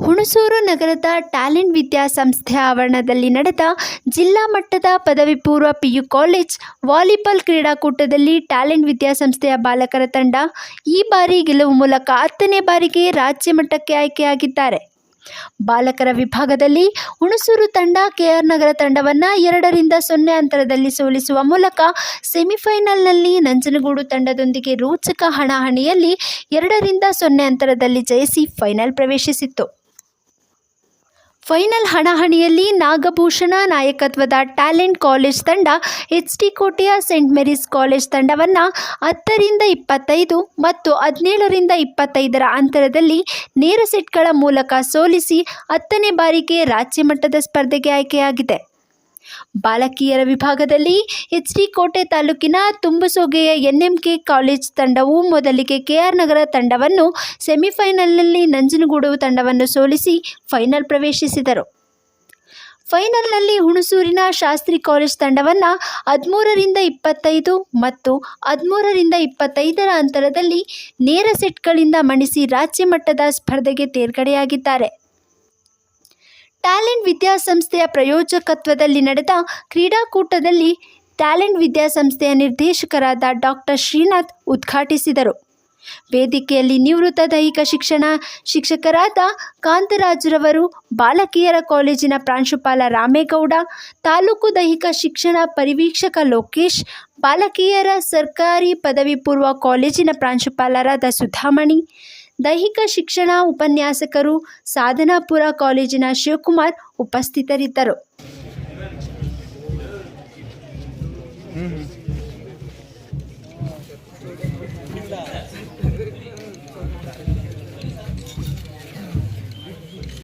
ಹುಣಸೂರು ನಗರದ ಟ್ಯಾಲೆಂಟ್ ವಿದ್ಯಾಸಂಸ್ಥೆ ಆವರಣದಲ್ಲಿ ನಡೆದ ಜಿಲ್ಲಾ ಮಟ್ಟದ ಪದವಿ ಪೂರ್ವ ಪಿಯು ಕಾಲೇಜ್ ವಾಲಿಬಾಲ್ ಕ್ರೀಡಾಕೂಟದಲ್ಲಿ ಟ್ಯಾಲೆಂಟ್ ವಿದ್ಯಾಸಂಸ್ಥೆಯ ಬಾಲಕರ ತಂಡ ಈ ಬಾರಿ ಗೆಲುವು ಮೂಲಕ ಹತ್ತನೇ ಬಾರಿಗೆ ರಾಜ್ಯ ಮಟ್ಟಕ್ಕೆ ಆಯ್ಕೆಯಾಗಿದ್ದಾರೆ. ಬಾಲಕರ ವಿಭಾಗದಲ್ಲಿ ಹುಣಸೂರು ತಂಡ ಕೆಆರ್ ನಗರ ತಂಡವನ್ನು ಎರಡರಿಂದ ಸೊನ್ನೆ ಅಂತರದಲ್ಲಿ ಸೋಲಿಸುವ ಮೂಲಕ ಸೆಮಿಫೈನಲ್ನಲ್ಲಿ ನಂಜನಗೂಡು ತಂಡದೊಂದಿಗೆ ರೋಚಕ ಹಣಾಹಣಿಯಲ್ಲಿ ಎರಡರಿಂದ ಸೊನ್ನೆ ಅಂತರದಲ್ಲಿ ಜಯಿಸಿ ಫೈನಲ್ ಪ್ರವೇಶಿಸಿತ್ತು. ಫೈನಲ್ ಹಣಾಹಣಿಯಲ್ಲಿ ನಾಗಭೂಷಣ ನಾಯಕತ್ವದ ಟ್ಯಾಲೆಂಟ್ ಕಾಲೇಜ್ ತಂಡ ಎಚ್ ಟಿ ಕೋಟೆಯ ಸೆಂಟ್ ಮೇರಿಸ್ ಕಾಲೇಜ್ ತಂಡವನ್ನು ಹತ್ತರಿಂದ ಇಪ್ಪತ್ತೈದು ಮತ್ತು ಹದಿನೇಳರಿಂದ ಇಪ್ಪತ್ತೈದರ ಅಂತರದಲ್ಲಿ ನೇರ ಸೆಟ್ಗಳ ಮೂಲಕ ಸೋಲಿಸಿ ಹತ್ತನೇ ಬಾರಿಗೆ ರಾಜ್ಯ ಮಟ್ಟದ ಸ್ಪರ್ಧೆಗೆ ಆಯ್ಕೆಯಾಗಿದೆ. ಬಾಲಕಿಯರ ವಿಭಾಗದಲ್ಲಿ ಎಚ್ ಡಿ ಕೋಟೆ ತಾಲೂಕಿನ ತುಂಬಸೋಗೆಯ ಎನ್ಎಂಕೆ ಕಾಲೇಜ್ ತಂಡವು ಮೊದಲಿಗೆ ಕೆಆರ್ ನಗರ ತಂಡವನ್ನು ಸೆಮಿಫೈನಲ್ನಲ್ಲಿ ನಂಜನಗೂಡು ತಂಡವನ್ನು ಸೋಲಿಸಿ ಫೈನಲ್ ಪ್ರವೇಶಿಸಿದರು. ಫೈನಲ್ನಲ್ಲಿ ಹುಣಸೂರಿನ ಶಾಸ್ತ್ರಿ ಕಾಲೇಜ್ ತಂಡವನ್ನು ಹದಿಮೂರರಿಂದ ಇಪ್ಪತ್ತೈದು ಮತ್ತು ಹದಿಮೂರರಿಂದ ಇಪ್ಪತ್ತೈದರ ಅಂತರದಲ್ಲಿ ನೇರ ಸೆಟ್ಗಳಿಂದ ಮಣಿಸಿ ರಾಜ್ಯ ಮಟ್ಟದ ಸ್ಪರ್ಧೆಗೆ ತೇರ್ಗಡೆಯಾಗಿದ್ದಾರೆ. ಟ್ಯಾಲೆಂಟ್ ವಿದ್ಯಾಸಂಸ್ಥೆಯ ಪ್ರಾಯೋಜಕತ್ವದಲ್ಲಿ ನಡೆದ ಕ್ರೀಡಾಕೂಟದಲ್ಲಿ ಟ್ಯಾಲೆಂಟ್ ವಿದ್ಯಾಸಂಸ್ಥೆಯ ನಿರ್ದೇಶಕರಾದ ಡಾಕ್ಟರ್ ಶ್ರೀನಾಥ್ ಉದ್ಘಾಟಿಸಿದರು. ವೇದಿಕೆಯಲ್ಲಿ ನಿವೃತ್ತ ದೈಹಿಕ ಶಿಕ್ಷಣ ಶಿಕ್ಷಕರಾದ ಕಾಂತರಾಜ್ರವರು, ಬಾಲಕಿಯರ ಕಾಲೇಜಿನ ಪ್ರಾಂಶುಪಾಲ ರಾಮೇಗೌಡ, ತಾಲೂಕು ದೈಹಿಕ ಶಿಕ್ಷಣ ಪರಿವೀಕ್ಷಕ ಲೋಕೇಶ್, ಬಾಲಕಿಯರ ಸರ್ಕಾರಿ ಪದವಿ ಪೂರ್ವ ಕಾಲೇಜಿನ ಪ್ರಾಂಶುಪಾಲರಾದ ಸುಧಾಮಣಿ ದೈಹಿಕ ಶಿಕ್ಷಣ ಉಪನ್ಯಾಸಕರು ಸಾಧನಾಪುರ ಕಾಲೇಜಿನ ಶಿವಕುಮಾರ್ ಉಪಸ್ಥಿತರಿದ್ದರು.